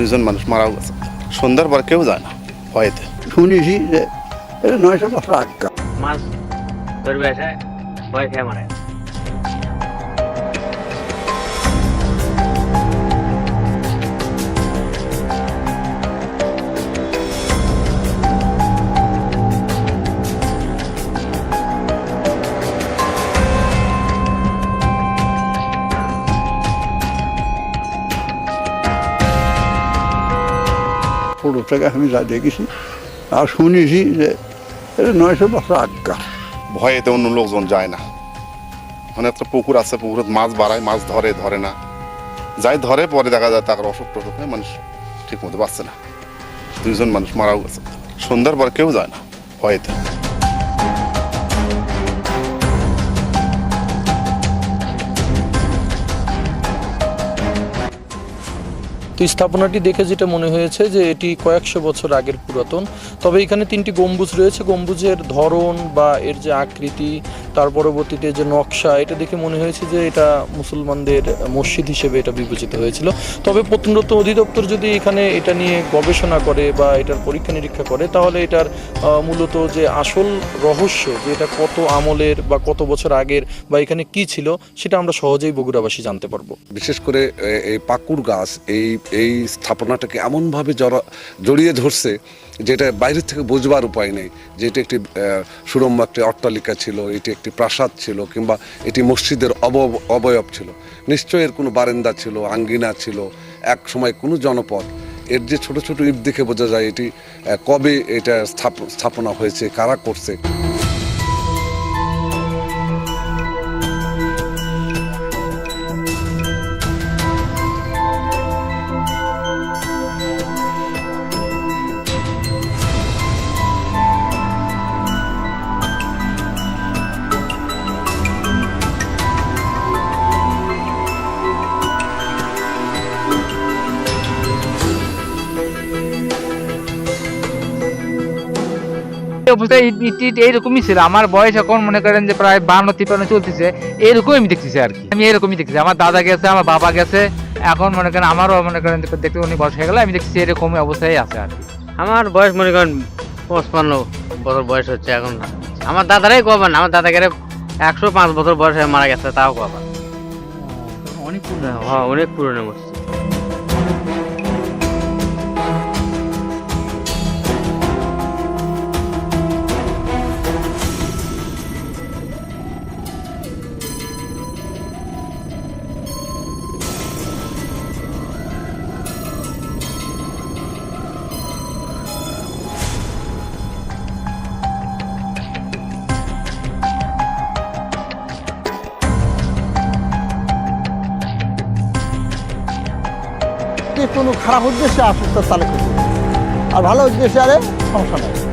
দুইজন মানুষ মারাও গেছে। সন্ধ্যার পর কেউ যায় না ভয়েতে। শুনেছি যে নয়শো বছর আটকা মাছ ধরবে ভয় খেয়ে মারে ছোট থেকে আমি যা দেখেছি, আর শুনেছি যে এটা নয়শো বছর ভয়ে ভয়েতে অন্য লোকজন যায় না। মানে একটা পুকুর আছে, পুকুরে মাছ বাড়ায়, মাছ ধরে ধরে না। যাই ধরে, পরে দেখা যায় তার অসুখ টসুখ হয়ে মানুষ ঠিক মতো পাচ্ছে না। দুজন মানুষ মারাও গেছে। সন্ধ্যার পর কেউ যায় না ভয়েতে। তো স্থাপনাটি দেখে যেটা মনে হয়েছে যে এটি কয়েকশো বছর আগের পুরাতন। তবে এখানে তিনটি গম্বুজ রয়েছে। গম্বুজের ধরন বা এর যে আকৃতি, তার পরবর্তীতে যে নকশা, এটা দেখে মনে হয়েছে যে এটা মুসলমানদের মসজিদ হিসেবে এটা বিবেচিত হয়েছিল। তবে প্রত্নতত্ত্ব অধিদপ্তর যদি এখানে এটা নিয়ে গবেষণা করে বা এটার পরীক্ষা নিরীক্ষা করে, তাহলে এটার মূলত যে আসল রহস্য যে এটা কত আমলের বা কত বছর আগের বা এখানে কি ছিল, সেটা আমরা সহজেই বগুড়াবাসী জানতে পারব। বিশেষ করে এই পাকুর গাছ, এই এই স্থাপনাটাকে এমনভাবে জড়া, জড়িয়ে ধরছে যেটা বাইরের থেকে বোঝবার উপায় নেই। যে এটি একটি সুরম্য একটি অট্টালিকা ছিল, এটি একটি প্রাসাদ ছিল, কিংবা এটি মসজিদের অবয়ব অবয়ব ছিল। নিশ্চয়ই এর কোনো বারেন্দা ছিল, আঙ্গিনা ছিল, এক সময় কোনো জনপদ। এর যে ছোট ছোট ইট দেখে বোঝা যায় এটি কবে এটা স্থাপ- স্থাপনা হয়েছে, কারা করছে। অবস্থায় ইট এইরকমই ছিল। আমার বয়স এখন মনে করেন যে প্রায় বান্ন তিপ্পান্ন চলতেছে। এরকমই আমি দেখতেছি আর কি। আমি এরকমই দেখতেছি। আমার দাদা গেছে আমার বাবা গেছে। এখন মনে করেন আমারও মনে করেন দেখতে উনি বয়স হয়ে গেলে আমি দেখছি এরকমই অবস্থায় আছে আর কি। আমার বয়স মনে করেন পঁচপান্ন বছর বয়স হচ্ছে এখন। আমার দাদারাই কবেন আমার দাদাকে একশো পাঁচ বছর বয়স হয়ে মারা গেছে তাও কবেন। অনেক পুরনো। হ্যাঁ অনেক পুরনো মসজিদ কোনো খারাপ উদ্দেশ্যে তার তালে আর ভালো উদ্দেশ্যে আরে সমস্যা নেই।